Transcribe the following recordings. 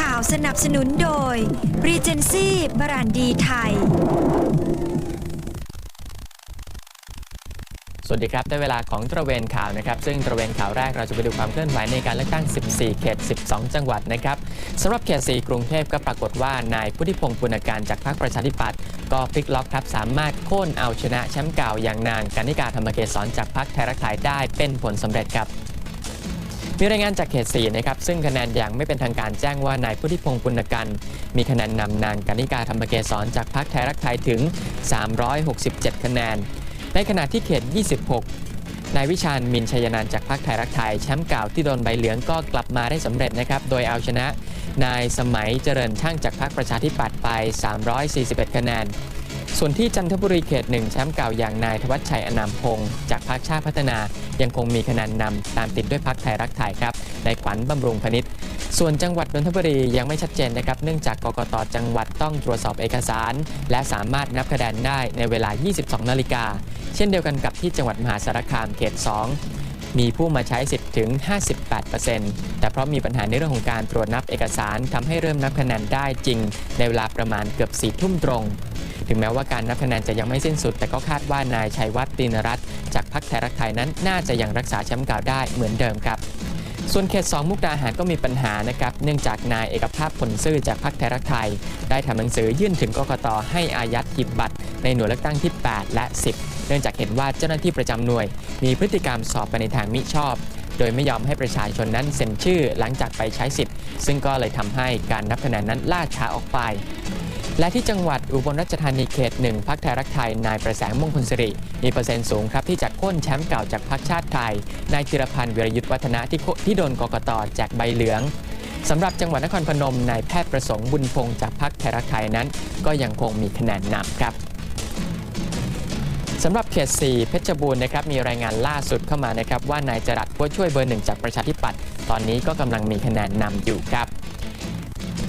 ข่าวสนับสนุนโดย Regency บรานดีไทย สวัสดีครับ ได้เวลาของตระเวนข่าวนะครับ ซึ่งตระเวนข่าวแรกเราจะไปดูความเคลื่อนไหวในการเลือกตั้ง 14 เขต 12 จังหวัดนะครับสำหรับเขต 4 กรุงเทพก็ปรากฏว่านายพุทธิพงศ์ปุณการจากพรรคประชาธิปัตย์ก็พลิกล็อกครับสามารถโค่นเอาชนะแชมป์เก่าอย่างนางกานิกาธรรมเกศรจากพรรคไทยรักไทยได้เป็นผลสำเร็จครับ มีรายงานจากเขต4นะครับซึ่งคะแนนอย่างไม่เป็นทางการแจ้งว่านายพุทธิพงศ์ปุณกัน มีคะแนนนำนางกานิกาธรรมเกศรจากพรรคไทยรักไทยถึง 367 คะแนน ในขณะที่เขต 26 นายวิชาญมินชัยนันจากพรรคไทยรักไทยแชมป์เก่าที่โดนใบเหลืองก็กลับมาได้สำเร็จนะครับโดยเอาชนะ นายสมัยเจริญช่างจากพรรคประชาธิปัตย์ไป 341 คะแนน ส่วนที่จันทบุรีเขตหนึ่งแชมป์เก่าอย่างนายธวัชชัยอนามพงศ์จากพรรคชาติพัฒนายังคงมีคะแนนนำตามติดด้วยพรรคไทยรักไทยครับในขวัญบำรุงพนิษฐ์ส่วนจังหวัดนนทบุรียังไม่ชัดเจนนะครับ เนื่องจากกกตจังหวัดต้องตรวจสอบเอกสาร และสามารถนับคะแนนได้ในเวลา 22 นาฬิกา เช่นเดียวกันกับที่จังหวัดมหาสารคามเขต 2 มีผู้มาใช้สิทธิ์ถึง 58%แต่เพราะมีปัญหาในเรื่องของการตรวจนับเอกสารทำให้เริ่มนับคะแนนได้จริง ในเวลาประมาณเกือบ4ทุ่มตรง ถึงแม้ว่าการนับคะแนนจะยังไม่สิ้นสุด แต่ก็คาดว่านายชัยวัฒน์ตีนรัตน์จากพรรคไทยรักไทยนั้นน่าจะยังรักษาแชมป์เก่าได้เหมือนเดิมครับส่วนเขต 2 มุกดาหารก็มีปัญหานะครับ เนื่องจากนายเอกภาพผลซื่อจากพรรคไทยรักไทย ได้ทำหนังสือยื่นถึงกกตให้อายัดหีบบัตร ในหน่วยเลือกตั้งที่ 8 และ 10 เนื่องจากเห็นว่าเจ้าหน้าที่ประจำหน่วย มีพฤติกรรมสอบไปในทางมิชอบ โดยไม่ยอมให้ประชาชนนั้นเซ็นชื่อหลังจากไปใช้สิทธิ์ ซึ่งก็เลยทำให้การนับคะแนนนั้นล่าช้าออกไป และที่จังหวัดอุบลราชธานีเขตหนึ่งพักไทยรักไทย นายประแสงมงคลสิริ มีเปอร์เซ็นต์สูงครับที่จะโค่นแชมป์เก่าจากพรรคชาติไทย นายจิรพันธ์วิรยุทธวัฒนะที่ที่โดนกกตแจกใบเหลืองสำหรับจังหวัดนครพนมนายแพทย์ประสงค์บุญพงศ์จากพรรคไทยรักไทยนั้น ก็ยังคงมีคะแนนนำครับสำหรับเขต 4 เพชรบูรณ์นะครับมีรายงานล่าสุดเข้ามานะครับว่านายจรัสผู้ช่วยเบอร์หนึ่งจากประชาธิปัตย์ตอนนี้ก็กำลังมีคะแนนนำอยู่ครับ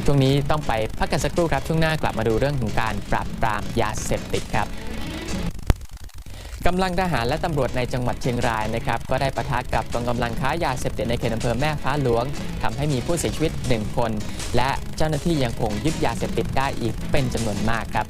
ช่วงนี้ต้องไปพักกันสักครู่ครับ ช่วงหน้ากลับมาดูเรื่องของการปราบปรามยาเสพติดครับกำลังทหารและตำรวจในจังหวัดเชียงรายนะครับก็ได้ปะทะกับกองกำลังค้ายาเสพติดในเขตอำเภอแม่ฟ้าหลวงทำให้มีผู้เสียชีวิต 1 คน และเจ้าหน้าที่ยังคงยึดยาเสพติดได้อีกเป็นจำนวนมากครับ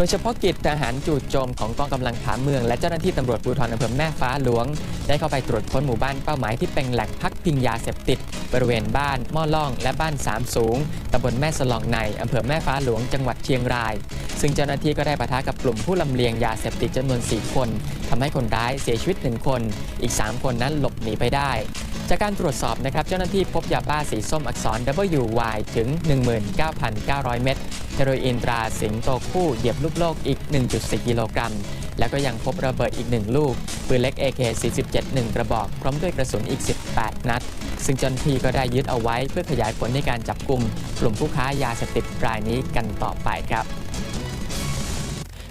โดยเฉพาะกิจทหารจู่โจมของกองกำลังผาเมือง และเจ้าหน้าที่ตำรวจภูธรอำเภอแม่ฟ้าหลวง ได้เข้าไปตรวจค้นหมู่บ้านเป้าหมายที่เป็นแหล่งพักพิงยาเสพติด บริเวณบ้านม้อล่องและบ้านสามสูงตำบลแม่สลองในอำเภอแม่ฟ้าหลวงจังหวัดเชียงราย ซึ่งเจ้าหน้าที่ก็ได้ปะทะกับกลุ่มผู้ลำเลียงยาเสพติดจำนวน 4 คนทำให้คนร้ายเสียชีวิต 1 คน อีก 3 คนนั้นหลบหนีไปได้ จากการตรวจสอบนะครับเจ้าหน้าที่พบยาบ้าสีส้มอักษร WY ถึง 19,900 เม็ดเฮโรอีนตราสิงโตคู่เหยียบลูกโลกอีก 1.4 กิโลกรัม แล้วก็ยังพบระเบิดอีก 1 ลูก ปืนเล็ก AK-47 1 กระบอก พร้อมด้วยกระสุนอีก 18 นัด ซึ่งเจ้าหน้าที่ก็ได้ยึดเอาไว้เพื่อขยายผลในการจับกลุ่มกลุ่มผู้ค้ายาเสพติดรายนี้กันต่อไปครับ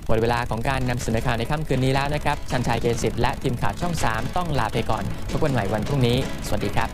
หมดเวลาของการนำเสนอข่าวในค่ำคืนนี้แล้วนะครับชันชัยเกษสิทธิ์และทีมข่าวช่อง 3 ต้องลาไปก่อนพบกันใหม่วันพรุ่งนี้ สวัสดีครับ